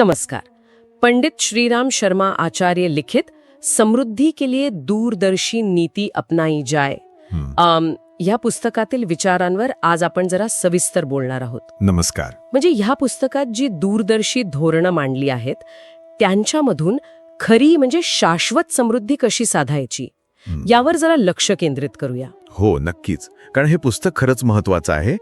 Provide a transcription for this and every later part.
नमस्कार. पंडित श्रीराम शर्मा आचार्य लिखित समृद्धि के लिए दूरदर्शी नीति अपनाई जाए. अम, ह्या पुस्तकातील विचारांवर आज आपण जरा सविस्तर बोलणार आहोत. नमस्कार. म्हणजे ह्या पुस्तकात जी दूरदर्शी धोरणं मांडली आहेत त्यांच्यामधून खरी म्हणजे शाश्वत समृद्धी कशी साधायची. यावर जरा लक्ष केंद्रित करूया. हो नक्कीच. कारण हे पुस्तक खरंच महत्वाचं आहे.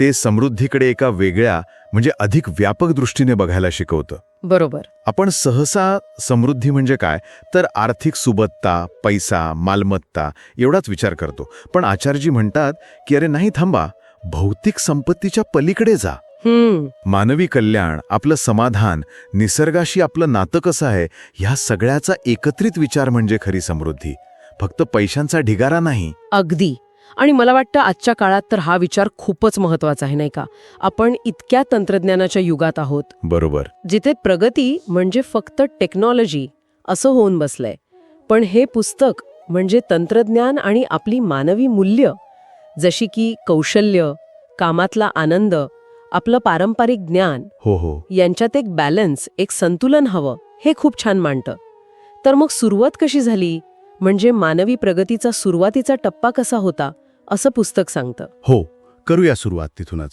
ते समृद्धीकडे एका वेगळ्या म्हणजे अधिक व्यापक दृष्टीने बघायला शिकवतं. बरोबर. आपण सहसा समृद्धी म्हणजे काय? तर आर्थिक सुबत्ता पैसा मालमत्ता एवढाच विचार करतो. पण आचार्यजी म्हणतात की अरे नाही थांबा भौतिक संपत्तीच्या पलीकडे जा. मानवी कल्याण आपलं समाधान निसर्गाशी आपलं नातं कसं आहे ह्या सगळ्याचा एकत्रित विचार म्हणजे खरी समृद्धी. फक्त पैशांचा ढिगारा नाही. अगदी. आणि मला वाटतं आजच्या काळात तर हा विचार खूपच महत्त्वाचा आहे नाही का? आपण इतक्या तंत्रज्ञानाच्या युगात आहोत. बरोबर. जिथे प्रगती म्हणजे फक्त टेक्नॉलॉजी असं होऊन बसलंय. पण हे पुस्तक म्हणजे तंत्रज्ञान आणि आपली मानवी मूल्य जशी की कौशल्य कामातला आनंद आपलं पारंपरिक ज्ञान हो हो. यांच्यात एक बॅलन्स एक संतुलन हवं हे खूप छान मांडतं. तर मग सुरुवात कशी झाली? म्हणजे मानवी प्रगतीचा सुरुवातीचा टप्पा कसा होता असं पुस्तक सांगतं. हो करूया सुरुवात तिथूनच.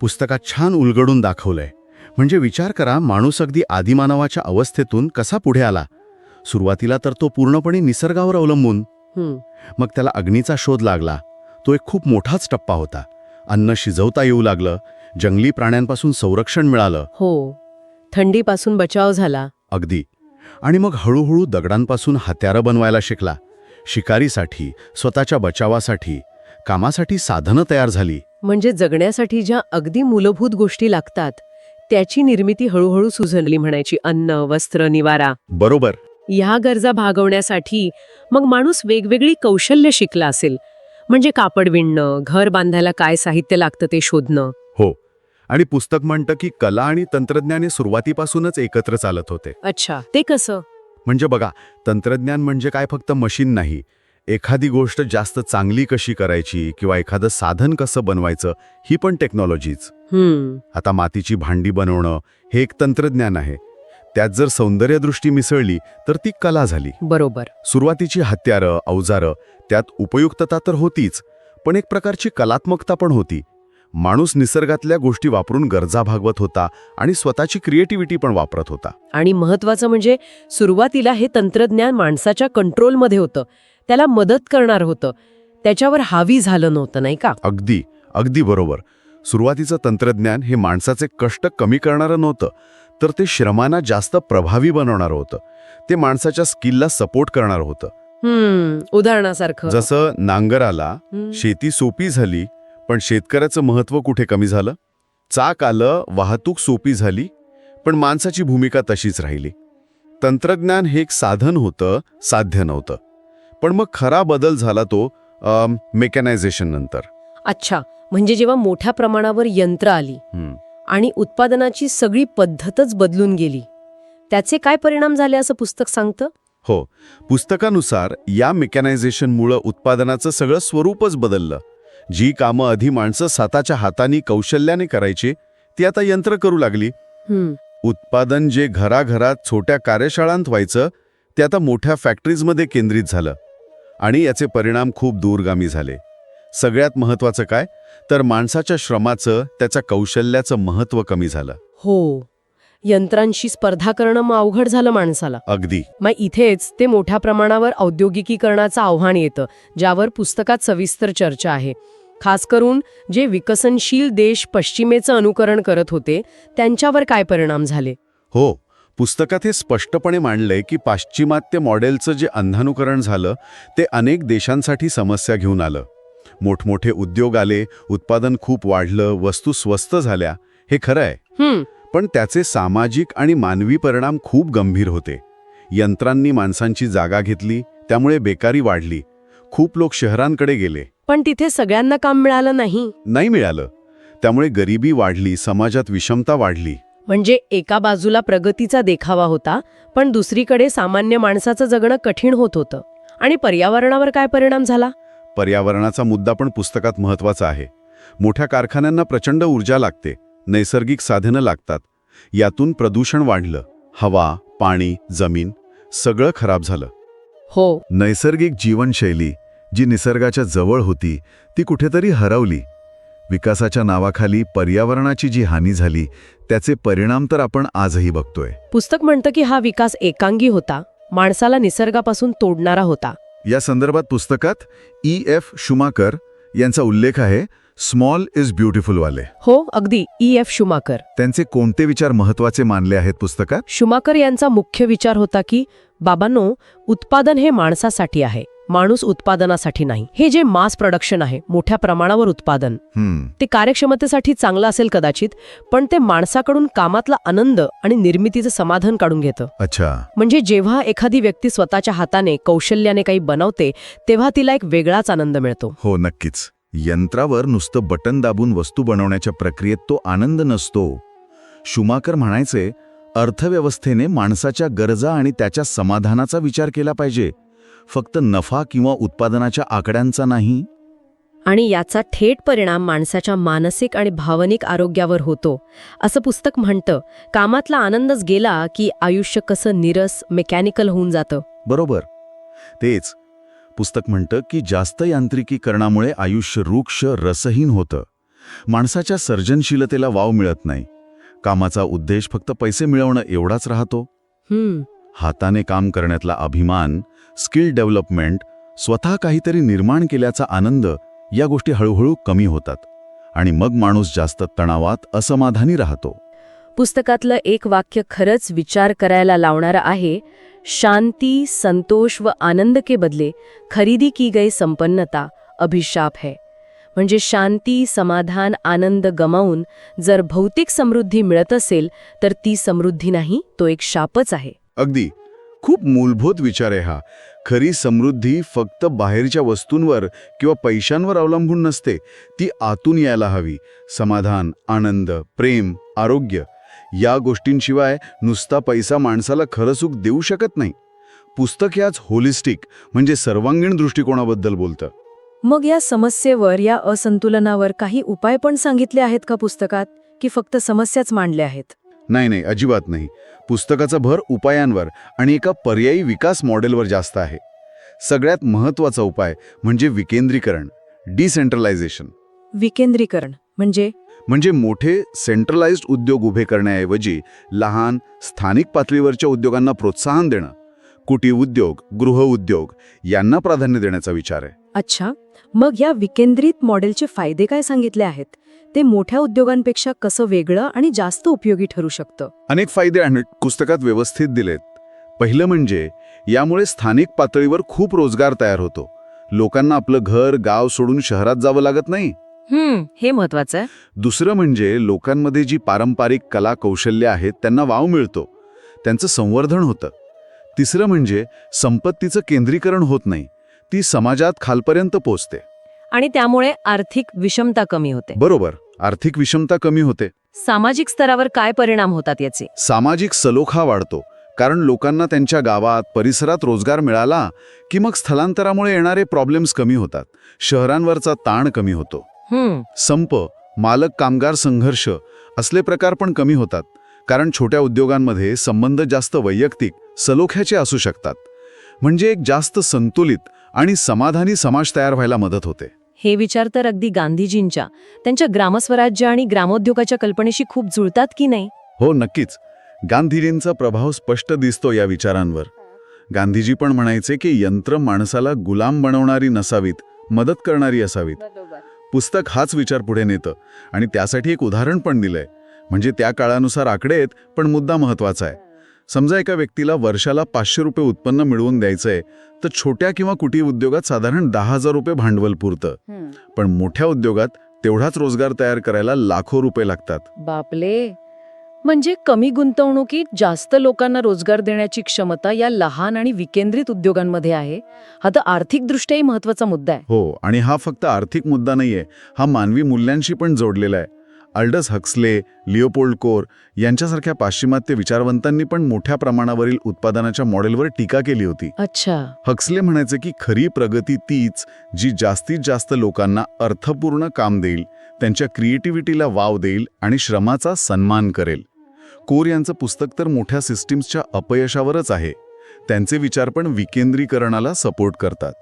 पुस्तकात छान उलगडून दाखवलंय. म्हणजे विचार करा माणूस अगदी आदिमानवाच्या अवस्थेतून कसा पुढे आला? सुरुवातीला तर तो पूर्णपणे निसर्गावर अवलंबून. मग त्याला अग्नीचा शोध लागला. तो एक खूप मोठाच टप्पा होता. अन्न शिजवता येऊ लागलं. जंगली प्राण्यांपासून संरक्षण मिळालं. हो. थंडीपासून बचाव झाला. अगदी. आणि मग हळूहळू दगडांपासून हत्यारं बनवायला शिकला. शिकारीसाठी स्वतःच्या बचावासाठी कामासाठी साधनं तयार झाली. म्हणजे जगण्यासाठी ज्या अगदी मूलभूत गोष्टी लागतात त्याची निर्मिती हळूहळू सुझनली म्हणायची. अन्न वस्त्र निवारा. बरोबर. ह्या गरजा भागवण्यासाठी मग माणूस वेगवेगळी कौशल्य शिकला असेल. म्हणजे कापड विणणं घर बांधायला काय साहित्य लागतं ते शोधणं. हो. आणि पुस्तक म्हणतं की कला आणि तंत्रज्ञाने सुरुवातीपासूनच एकत्र चालत होते. अच्छा ते कसं? म्हणजे बघा तंत्रज्ञान म्हणजे काय फक्त मशीन नाही. एखादी गोष्ट जास्त चांगली कशी करायची किंवा एखादं साधन कसं बनवायचं ही पण टेक्नॉलॉजीच. आता मातीची भांडी बनवणं हे एक तंत्रज्ञान आहे. त्यात जर सौंदर्यदृष्टी मिसळली तर ती कला झाली. बरोबर. सुरुवातीची हत्यारं अवजारं त्यात उपयुक्तता तर होतीच पण एक प्रकारची कलात्मकता पण होती. माणूस निसर्गातल्या गोष्टी वापरून गरजा भागवत होता आणि स्वतःची क्रिएटिव्हिटी पण वापरत होता. आणि महत्वाचं म्हणजे सुरुवातीला हे तंत्रज्ञान माणसाच्या कंट्रोलमध्ये होतं. त्याला मदत करणार होतं. त्याच्यावर हावी झालं नव्हतं नाही का? अगदी अगदी बरोबर. सुरुवातीचं तंत्रज्ञान हे माणसाचे कष्ट कमी करणारं नव्हतं तर ते श्रमांना जास्त प्रभावी बनवणारं होतं. ते माणसाच्या स्किलला सपोर्ट करणार होतं. उदाहरणासारखं. जसं नांगराला शेती सोपी झाली पण शेतकऱ्याचं महत्त्व कुठे कमी झालं? चाक आलं वाहतूक सोपी झाली पण माणसाची भूमिका तशीच राहिली. तंत्रज्ञान हे एक साधन होतं साध्य नव्हतं. पण मग खरा बदल झाला तो मेकॅनायझेशन नंतर. अच्छा म्हणजे जेव्हा मोठ्या प्रमाणावर यंत्र आली. आणि उत्पादनाची सगळी पद्धतच बदलून गेली त्याचे काय परिणाम झाले असं पुस्तक सांगतं? हो पुस्तकानुसार या मेकॅनायझेशनमुळं उत्पादनाचं सगळं स्वरूपच बदललं. जी कामं आधी माणसं स्वतःच्या हाताने कौशल्याने करायची ती आता यंत्र करू लागली. उत्पादन जे घराघरात छोट्या कार्यशाळांत व्हायचं ते आता मोठ्या फॅक्टरीजमध्ये केंद्रित झालं. आणि याचे परिणाम खूप दूरगामी झाले. सगळ्यात महत्वाचं काय? तर माणसाच्या श्रमाचं त्याच्या कौशल्याचं महत्त्व कमी झालं. हो. यंत्रांशी स्पर्धा करणं मग अवघड झालं माणसाला. अगदी. मग इथेच ते मोठ्या प्रमाणावर औद्योगिकीकरणाचं आव्हान येतं ज्यावर पुस्तकात सविस्तर चर्चा आहे. खास करून जे विकसनशील देश पश्चिमेचं अनुकरण करत होते त्यांच्यावर काय परिणाम झाले? हो पुस्तकात हे स्पष्टपणे मांडलंय की पाश्चिमात्य मॉडेलचं जे अंधानुकरण झालं ते अनेक देशांसाठी समस्या घेऊन आलं. मोठमोठे उद्योग आले उत्पादन खूप वाढलं वस्तू स्वस्त झाल्या हे खरं आहे. पण त्याचे सामाजिक आणि मानवी परिणाम खूप गंभीर होते. यंत्रांनी माणसांची जागा घेतली त्यामुळे बेकारी वाढली. खूप लोक शहरांकडे गेले. पण तिथे सगळ्यांना काम मिळालं नाही. नाही मिळालं. त्यामुळे गरिबी वाढली समाजात विषमता वाढली. म्हणजे एका बाजूला प्रगतीचा देखावा होता पण दुसरीकडे सामान्य माणसाचं जगणं कठीण होत होतं. आणि पर्यावरणावर काय परिणाम झाला? पर्यावरणाचा मुद्दा पण पुस्तकात महत्त्वाचा आहे. मोठ्या कारखान्यांना प्रचंड ऊर्जा लागते नैसर्गिक साधनं लागतात. यातून प्रदूषण वाढलं. हवा पाणी जमीन सगळं खराब झालं. हो. नैसर्गिक जीवनशैली जी निसर्गाच्या जवळ होती ती कुठेतरी हरवली. विकासाच्या नावाखाली पर्यावरणाची जी हानी झाली त्याचे परिणाम तर आपण आजही बघतोय. पुस्तक म्हणतं की हा विकास एकांगी होता माणसाला निसर्गापासून तोडणारा होता. या संदर्भात पुस्तकात ई. एफ. शुमाकर यांचा उल्लेख आहे स्मॉल इज ब्युटिफुल वाले. हो अगदी ई. एफ. शुमाकर. त्यांचे कोणते विचार महत्त्वाचे मानले आहेत पुस्तकात? शुमाकर यांचा मुख्य विचार होता की बाबांनो उत्पादन हे माणसासाठी आहे. माणूस उत्पादनासाठी नाही. हे जे मास प्रोडक्शन आहे मोठ्या प्रमाणावर उत्पादन. ते कार्यक्षमतेसाठी चांगलं असेल कदाचित पण ते माणसाकडून कामातला आनंद आणि निर्मितीचं समाधान काढून घेतं. अच्छा. म्हणजे जेव्हा एखादी व्यक्ती स्वतःच्या हाताने कौशल्याने काही बनवते तेव्हा तिला एक वेगळाच आनंद मिळतो. हो नक्कीच. यंत्रावर नुसतं बटन दाबून वस्तू बनवण्याच्या प्रक्रियेत तो आनंद नसतो. शुमाकर म्हणायचे अर्थव्यवस्थेने माणसाच्या गरजा आणि त्याच्या समाधानाचा विचार केला पाहिजे. फक्त नफा किंवा उत्पादनाच्या आकड्यांचा नाही. आणि याचा थेट परिणाम माणसाच्या मानसिक आणि भावनिक आरोग्यावर होतो. असं पुस्तक म्हणतं कामातला आनंदच गेला की आयुष्य कसं निरस मेकॅनिकल होऊन जातं. बरोबर. तेच. पुस्तक म्हणतं की जास्त यांत्रिकीकरणामुळे आयुष्य रूक्ष रसहीन होतं. माणसाच्या सर्जनशीलतेला वाव मिळत नाही. कामाचा उद्देश फक्त पैसे मिळवणं एवढाच राहतो? हाताने काम करण्यातला अभिमान स्किल डेव्हलपमेंट स्वतः काहीतरी निर्माण केल्याचा आनंद या गोष्टी हळूहळू कमी होतात आणि मग माणूस जास्त तणावात असमाधानी राहतो. पुस्तकातलं एक वाक्य खरंच विचार करायला लावणारं आहे शांती संतोष व आनंद के बदले खरीदी की गई संपन्नता अभिशाप है. म्हणजे शांती समाधान आनंद गमावून जर भौतिक समृद्धी मिळत असेल तर ती समृद्धी नाही तो एक शापच आहे. अगदी. खूप मूलभूत विचार आहे हा. खरी समृद्धी फक्त बाहेरच्या वस्तूंवर किंवा पैशांवर अवलंबून नसते ती आतून यायला हवी. समाधान आनंद प्रेम आरोग्य या गोष्टींशिवाय नुसता पैसा माणसाला खरं सुख देऊ शकत नाही. पुस्तक याच होलिस्टिक म्हणजे सर्वांगीण दृष्टिकोनाबद्दल बोलतं. मग या समस्येवर या असंतुलनावर काही उपाय पण सांगितले आहेत का पुस्तकात की फक्त समस्याच मांडल्या आहेत? नाही नाही अजिबात नाही. पुस्तकाचा भर उपायांवर आणि एका पर्यायी विकास मॉडेलवर जास्त आहे. सगळ्यात महत्त्वाचा उपाय म्हणजे विकेंद्रीकरण डिसेंट्रलायझेशन. विकेंद्रीकरण म्हणजे? म्हणजे मोठे सेंट्रलाइज्ड उद्योग उभे करण्याऐवजी लहान स्थानिक पातळीवरच्या उद्योगांना प्रोत्साहन देणं कुटीर उद्योग गृह उद्योग यांना प्राधान्य देण्याचा विचार आहे. अच्छा मग या विकेंद्रित मॉडेलचे फायदे काय सांगितले आहेत? ते मोठ्या उद्योगांपेक्षा कसं वेगळं आणि जास्त उपयोगी ठरू शकतं? अनेक फायदे आणि पुस्तकात व्यवस्थित दिलेत. पहिलं म्हणजे यामुळे स्थानिक पातळीवर खूप रोजगार तयार होतो. लोकांना आपलं घर गाव सोडून शहरात जावं लागत नाही. हम्म हे महत्वाचं आहे. दुसरं म्हणजे लोकांमध्ये जी पारंपरिक कला कौशल्य आहेत त्यांना वाव मिळतो. त्यांचं संवर्धन होतं. तिसरं म्हणजे संपत्तीचं केंद्रीकरण होत नाही. ती समाजात खालपर्यंत पोचते आणि त्यामुळे आर्थिक विषमता कमी होते. बरोबर आर्थिक विषमता कमी होते. सामाजिक स्तरावर काय परिणाम होतात याचे? सामाजिक सलोखा वाढतो कारण लोकांना त्यांच्या गावात परिसरात रोजगार मिळाला की मग स्थलांतरामुळे येणारे प्रॉब्लेम्स कमी होतात. शहरांवरचा ताण कमी होतो. हम्म. संप मालक कामगार संघर्ष असले प्रकार पण कमी होतात कारण छोट्या उद्योगांमध्ये संबंध जास्त वैयक्तिक सलोख्याचे असू शकतात. म्हणजे एक जास्त संतुलित आणि समाधानी समाज तयार व्हायला मदत होते. हे विचार तर अगदी गांधीजींच्या. त्यांच्या ग्रामस्वराज्य आणि ग्रामोद्योगाच्या कल्पनेशी खूप जुळतात की नाही? हो नक्कीच. गांधीजींचा प्रभाव स्पष्ट दिसतो या विचारांवर. गांधीजी पण म्हणायचे की यंत्र माणसाला गुलाम बनवणारी नसावीत मदत करणारी असावीत. पुस्तक हाच विचार पुढे नेतं आणि त्यासाठी एक उदाहरण पण दिलंय. म्हणजे त्या काळानुसार आकडे आहेत पण मुद्दा महत्त्वाचा आहे. समजा एका व्यक्तीला वर्षाला पाचशे रुपये उत्पन्न मिळवून द्यायचंय तर छोट्या किंवा कुटीर उद्योगात साधारण दहा हजार रुपये भांडवल पुरतं. पण मोठ्या उद्योगात तेवढाच रोजगार तयार करायला लाखो रुपये लागतात. बापले! म्हणजे कमी गुंतवणुकीत जास्त लोकांना रोजगार देण्याची क्षमता या लहान आणि विकेंद्रित उद्योगांमध्ये आहे हा तर आर्थिकदृष्ट्याही महत्त्वाचा मुद्दा आहे. हो आणि हा फक्त आर्थिक मुद्दा नाहीये हा मानवी मूल्यांशी पण जोडलेला आहे. अल्डस हक्सले लिओपोल्ड कोर यांच्यासारख्या पाश्चिमात्य विचारवंतांनी पण मोठ्या प्रमाणावरील उत्पादनाच्या मॉडेलवर टीका केली होती. अच्छा. हक्सले म्हणायचे की खरी प्रगती तीच जी जास्तीत जास्त लोकांना अर्थपूर्ण काम देईल त्यांच्या क्रिएटिव्हिटीला वाव देईल आणि श्रमाचा सन्मान करेल. कोर यांचं पुस्तक तर मोठ्या सिस्टीम्सच्या अपयशावरच आहे. त्यांचे विचार पण विकेंद्रीकरणाला सपोर्ट करतात.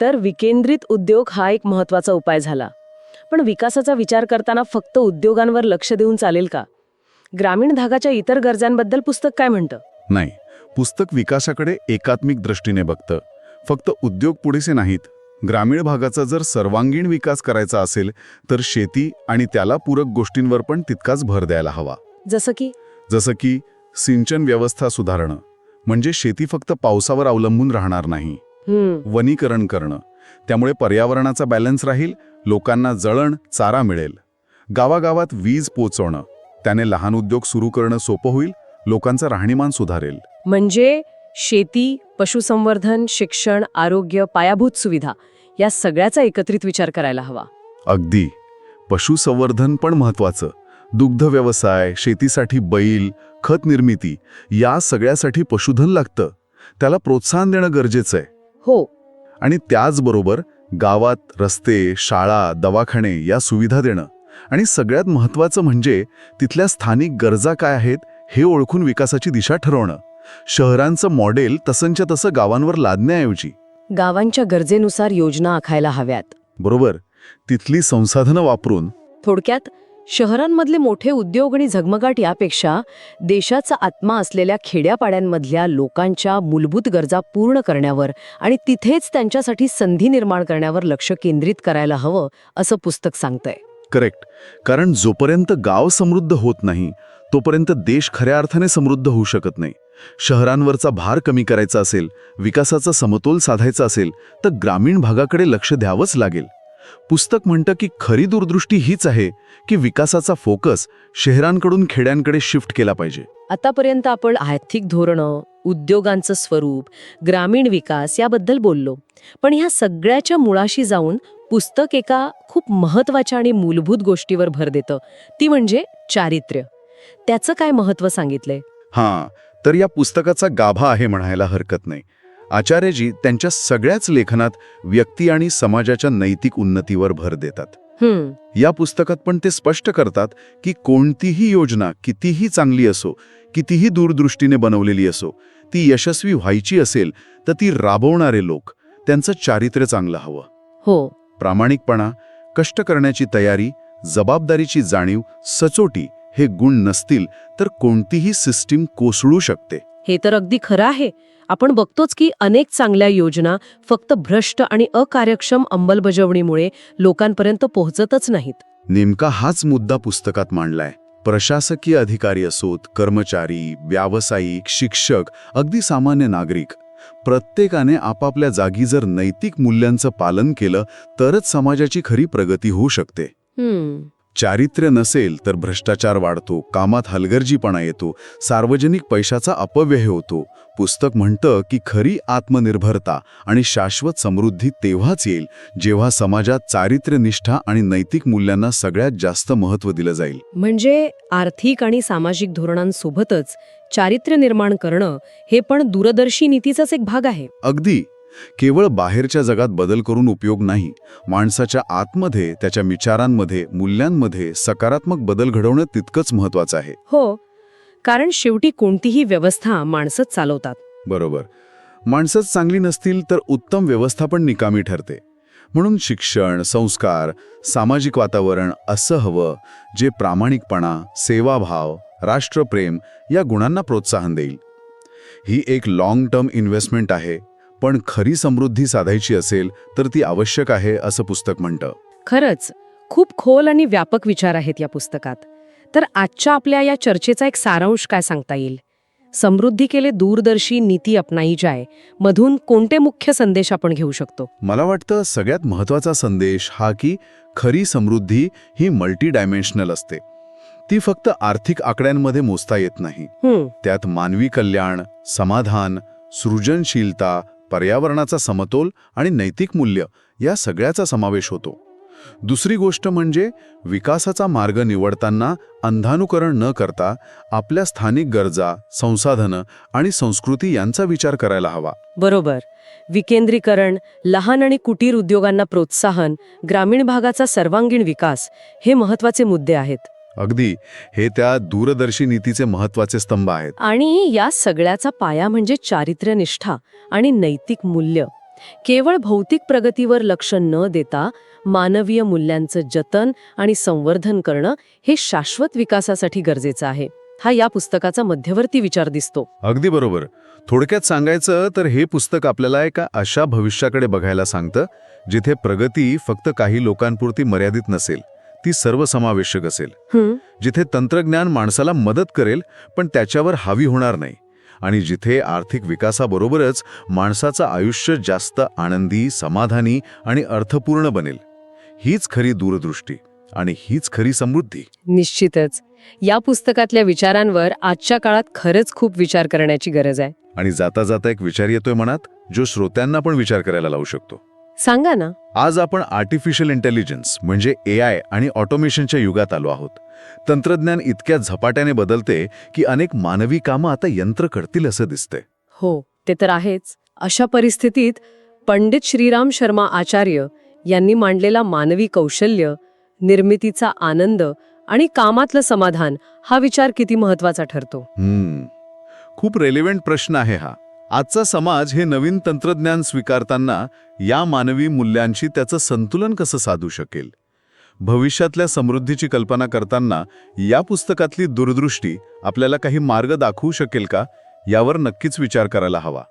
तर विकेंद्रित उद्योग हा एक महत्त्वाचा उपाय झाला. पण विकासाचा विचार करताना फक्त उद्योगांवर लक्ष देऊन चालेल का? ग्रामीण भागाच्या इतर गरजांबद्दल पुस्तक काय म्हणतं? नाही पुस्तक विकासाकडे एकात्मिक दृष्टीने बघतं. फक्त उद्योग पुढेसे नाहीत. ग्रामीण भागाचा जर सर्वांगीण विकास करायचा असेल तर शेती आणि त्याला पूरक गोष्टींवर पण तितकाच भर द्यायला हवा. जसं की? जसं की सिंचन व्यवस्था सुधारणं. म्हणजे शेती फक्त पावसावर अवलंबून राहणार नाही. वनीकरण करणं. त्यामुळे पर्यावरणाचा बॅलन्स राहील लोकांना जळण चारा मिळेल. गावागावात वीज पोचवणं त्याने लहान उद्योग सुरू करणं सोपं होईल लोकांचं राहणीमान सुधारेल. म्हणजे शेती पशुसंवर्धन शिक्षण आरोग्य पायाभूत सुविधा या सगळ्याचा एकत्रित विचार करायला हवा. अगदी. पशुसंवर्धन पण महत्वाचं दुग्ध व्यवसाय शेतीसाठी बैल खत निर्मिती या सगळ्यासाठी पशुधन लागतं. त्याला प्रोत्साहन देणं गरजेचं आहे. हो. आणि त्याचबरोबर गावात रस्ते शाळा दवाखाने या सुविधा देणं. आणि सगळ्यात महत्त्वाचं म्हणजे तिथल्या स्थानिक गरजा काय आहेत हे ओळखून विकासाची दिशा ठरवणं. शहरांचं मॉडेल तसंच्या तसं गावांवर लादण्याऐवजी. गावांच्या गरजेनुसार योजना आखायला हव्यात. बरोबर. तिथली संसाधनं वापरून. थोडक्यात शहरांमधले मोठे उद्योग आणि झगमगाट यापेक्षा देशाचा आत्मा असलेल्या खेड्यापाड्यांमधल्या लोकांच्या मूलभूत गरजा पूर्ण करण्यावर आणि तिथेच त्यांच्यासाठी संधी निर्माण करण्यावर लक्ष केंद्रित करायला हवं असं पुस्तक सांगतंय. करेक्ट. कारण जोपर्यंत गाव समृद्ध होत नाही तोपर्यंत देश खऱ्या अर्थाने समृद्ध होऊ शकत नाही. शहरांवरचा भार कमी करायचा असेल विकासाचा समतोल साधायचा असेल तर ग्रामीण भागाकडे लक्ष द्यावंच लागेल. पुस्तक म्हणतं की खरी दूरदृष्टी हीच आहे की विकासाचा फोकस शहरांकडून खेड्यांकडे शिफ्ट केला पाहिजे. आतापर्यंत आपण आर्थिक धोरणं उद्योगांचं स्वरूप ग्रामीण विकास याबद्दल बोललो. पण ह्या सगळ्याच्या मुळाशी जाऊन पुस्तक एका खूप महत्त्वाच्या आणि मूलभूत गोष्टीवर भर देतं. ती म्हणजे चारित्र्य. त्याचं काय महत्त्व सांगितलंय? हां तर या पुस्तकाचा गाभा आहे म्हणायला हरकत नाही. आचार्यजी त्यांच्या सगळ्याच लेखनात व्यक्ती आणि समाजाच्या नैतिक उन्नतीवर भर देतात. या पुस्तकात पण ते स्पष्ट करतात की कोणतीही योजना कितीही चांगली असो कितीही दूरदृष्टीने बनवलेली असो ती यशस्वी व्हायची असेल तर ती राबवणारे लोक त्यांचं चारित्र्य चांगलं हवं. हो. प्रामाणिकपणा कष्ट करण्याची तयारी जबाबदारीची जाणीव सचोटी हे गुण नसतील तर कोणतीही सिस्टीम कोसळू शकते. हे तर अगदी खरं आहे. आपण बघतोच की अनेक चांगल्या योजना फक्त भ्रष्ट आणि अकार्यक्षम अंमलबजावणीमुळे लोकांपर्यंत पोहोचतच नाहीत. नेमका हाच मुद्दा पुस्तकात मांडलाय. प्रशासकीय अधिकारी असोत कर्मचारी व्यावसायिक शिक्षक अगदी सामान्य नागरिक. प्रत्येकाने आपापल्या जागी जर नैतिक मूल्यांचं पालन केलं तरच समाजाची खरी प्रगती होऊ शकते. चारित्र्य नसेल तर भ्रष्टाचार वाढतो कामात हलगर्जीपणा येतो सार्वजनिक पैशाचा अपव्यय होतो. पुस्तक म्हणतं की खरी आत्मनिर्भरता आणि शाश्वत समृद्धी तेव्हाच येईल जेव्हा समाजात चारित्र्यनिष्ठा आणि नैतिक मूल्यांना सगळ्यात जास्त महत्त्व दिलं जाईल. म्हणजे आर्थिक आणि सामाजिक धोरणांसोबतच चारित्र्य निर्माण करणं हे पण दूरदर्शी नीतीचाच एक भाग आहे. अगदी. केवळ बाहेरच्या जगात बदल करून उपयोग नाही माणसाच्या आतमध्ये त्याच्या विचारांमध्ये मूल्यांमध्ये सकारात्मक बदल घडवणं तितकंच महत्वाचं आहे. हो कारण शेवटी कोणतीही व्यवस्था माणसंच चालवतात. बरोबर. माणसंच चांगली नसतील तर उत्तम व्यवस्था पण निकामी ठरते. म्हणून शिक्षण संस्कार सामाजिक वातावरण असं हवं जे प्रामाणिकपणा सेवाभाव राष्ट्रप्रेम या गुणांना प्रोत्साहन देईल. ही एक लाँग टर्म इन्व्हेस्टमेंट आहे. पण खरी समृद्धी साधायची असेल तर ती आवश्यक आहे असं पुस्तक म्हणतं. खरंच खूप खोल आणि व्यापक विचार आहेत या पुस्तकात. तर आजच्या आपल्या या चर्चेचा एक सारांश काय सांगता येईल? समृद्धी केले दूरदर्शी नीती अपनाई जाय मधून कोणते मुख्य संदेश आपण घेऊ शकतो? मला वाटतं सगळ्यात महत्त्वाचा संदेश हा की खरी समृद्धी ही मल्टी डायमेन्शनल असते. ती फक्त आर्थिक आकड्यांमध्ये मोजता येत नाही. त्यात मानवी कल्याण समाधान सृजनशीलता पर्यावरणाचा समतोल आणि नैतिक मूल्य या सगळ्याचा समावेश होतो. दुसरी गोष्ट म्हणजे विकासाचा मार्ग निवडताना अंधानुकरण न करता आपल्या स्थानिक गरजा संसाधनं आणि संस्कृती यांचा विचार करायला हवा. बरोबर. विकेंद्रीकरण लहान आणि कुटीर उद्योगांना प्रोत्साहन ग्रामीण भागाचा सर्वांगीण विकास हे महत्त्वाचे मुद्दे आहेत. अगदी हे त्या दूरदर्शी नीतीचे महत्त्वाचे स्तंभ आहेत. आणि या सगळ्याचा पाया म्हणजे चारित्र्यनिष्ठा आणि नैतिक मूल्य. केवळ भौतिक प्रगतीवर लक्ष न देता मानवीय मूल्यांचं जतन आणि संवर्धन करणं हे शाश्वत विकासासाठी गरजेचं आहे. हा या पुस्तकाचा मध्यवर्ती विचार दिसतो. अगदी बरोबर. थोडक्यात सांगायचं तर हे पुस्तक आपल्याला एका अशा भविष्याकडे बघायला सांगतं जिथे प्रगती फक्त काही लोकांपुरती मर्यादित नसेल. ती सर्वसमावेशक असेल. जिथे तंत्रज्ञान माणसाला मदत करेल पण त्याच्यावर हावी होणार नाही. आणि जिथे आर्थिक विकासाबरोबरच माणसाचं आयुष्य जास्त आनंदी समाधानी आणि अर्थपूर्ण बनेल. हीच खरी दूरदृष्टी आणि हीच खरी समृद्धी. निश्चितच. या पुस्तकातल्या विचारांवर आजच्या काळात खरंच खूप विचार करण्याची गरज आहे. आणि जाता जाता एक विचार येतोय मनात जो श्रोत्यांना पण विचार करायला लावू शकतो. सांगा ना. आज आपण आर्टिफिशियल इंटेलिजन्स म्हणजे ए आय आणि ऑटोमेशनच्या युगात आलो आहोत. तंत्रज्ञान इतक्या झपाट्याने बदलते की अनेक मानवी कामं आता यंत्र करतील असं दिसतंय. हो ते तर आहेच. अशा परिस्थितीत पंडित श्रीराम शर्मा आचार्य यांनी मांडलेला मानवी कौशल्य निर्मितीचा आनंद आणि कामातलं समाधान हा विचार किती महत्त्वाचा ठरतो? हम्म. खूप रेलिव्हेंट प्रश्न आहे हा. आजचा समाज हे नवीन तंत्रज्ञान स्वीकारताना या मानवी मूल्यांशी त्याचं संतुलन कसं साधू शकेल? भविष्यातल्या समृद्धीची कल्पना करताना या पुस्तकातली दूरदृष्टी आपल्याला काही मार्ग दाखवू शकेल का? यावर नक्कीच विचार करायला हवा.